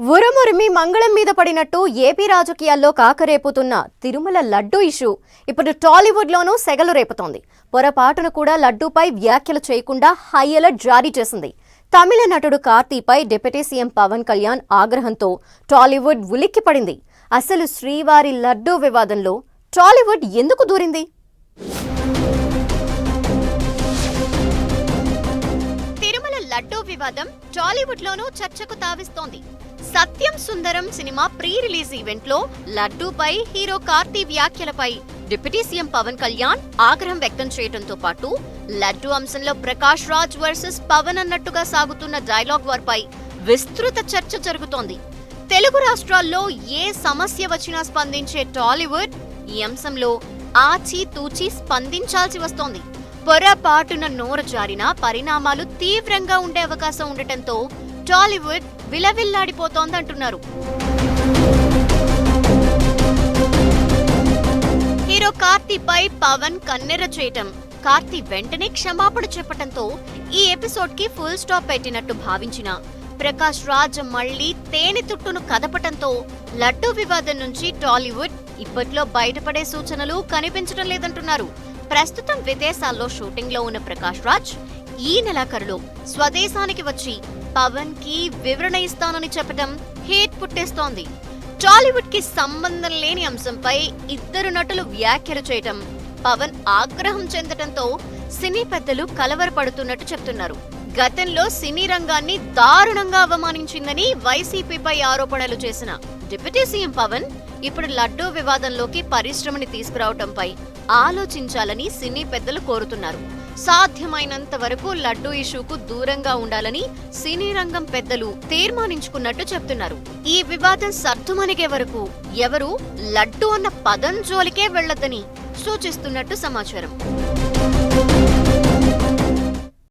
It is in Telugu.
ఉరుమురిమి మంగళం మీద పడినట్టు ఏపీ రాజకీయాల్లో కాకరేపుతున్న తిరుమల లడ్డూ ఇష్యూ ఇప్పుడు టాలీవుడ్లోనూ సెగలు రేపుతోంది. పొరపాటును కూడా లడ్డూపై వ్యాఖ్యలు చేయకుండా హై అలర్ట్ జారీ చేసింది. తమిళ నటుడు కార్తీపై డిప్యూటీ సీఎం పవన్ కళ్యాణ్ ఆగ్రహంతో టాలీవుడ్ ఉలిక్కిపడింది అసలు శ్రీవారి లడ్డూ వివాదంలో టాలీవుడ్ ఎందుకు దూరింది? తిరుమల లడ్డూ వివాదం టాలీవుడ్ లోనూ చర్చకు తావిస్తోంది. Satyam Sundaram cinema pre release ఈవెంట్లో లడ్డూపై హీరో కార్తీ వ్యాఖ్యలపై డిప్యూటీ సీఎం పవన్ కళ్యాణ్ ఆగ్రహం వ్యక్తం చేయడంతో పాటు లడ్డూ అంశంలో ప్రకాష్ రాజ్ వర్సెస్ పవన్ అన్నట్టుగా సాగుతున్న డైలాగ్ వార్ పై విస్తృత చర్చ జరుగుతోంది. తెలుగు రాష్ట్రాల్లో ఏ సమస్య వచ్చినా స్పందించే టాలీవుడ్ ఈ అంశంలో ఆచి తూచి స్పందించాల్సి వస్తోంది. పొరపాటున నోరు జారిన పరిణామాలు తీవ్రంగా ఉండే అవకాశం ఉండటంతో టాలీవుడ్ విలవిల్లాడిపోతోందంటున్నారు. హీరో కార్తీపై పవన్ కన్నెర చేయటం కార్తీ వెంటనే క్షమాపణ చెప్పటంతో ఈ ఎపిసోడ్కి ఫుల్ స్టాప్ పెట్టినట్టు భావించిన ప్రకాష్ రాజ్ మళ్ళీ తేనె తుట్టును కదపటంతో లడ్డూ వివాదం నుంచి టాలీవుడ్ ఇప్పట్లో బయటపడే సూచనలు కనిపించడం లేదంటున్నారు. ప్రస్తుతం విదేశాల్లో షూటింగ్లో ఉన్న ప్రకాష్ రాజ్ ఈ నెలాఖరులో స్వదేశానికి వచ్చి పవన్కి వివరణ ఇస్తానని చెప్పడం హేట్ పుట్టేస్తోంది. టాలీవుడ్కి సంబంధం లేని అంశంపై ఇద్దరు నటులు వ్యాఖ్యలు చేయటం పవన్ ఆగ్రహం చెందటంతో సినీ పెద్దలు కలవరపడుతున్నట్టు చెప్తున్నారు. గతంలో సినీ రంగాన్ని దారుణంగా అవమానించిందని వైసీపీపై ఆరోపణలు చేసిన డిప్యూటీ సీఎం పవన్ ఇప్పుడు లడ్డూ వివాదంలోకి పరిశ్రమని తీసుకురావటంపై ఆలోచించాలని సినీ పెద్దలు కోరుతున్నారు. సాధ్యమైనంత వరకు లడ్డూ ఇష్యూకు దూరంగా ఉండాలని సినీ రంగం పెద్దలు తీర్మానించుకున్నట్టు చెప్తున్నారు. ఈ వివాదం సర్దుమణిగే వరకు ఎవరు లడ్డూ అన్న పదం జోలికే వెళ్ళొద్దని సూచిస్తున్నట్టు సమాచారం.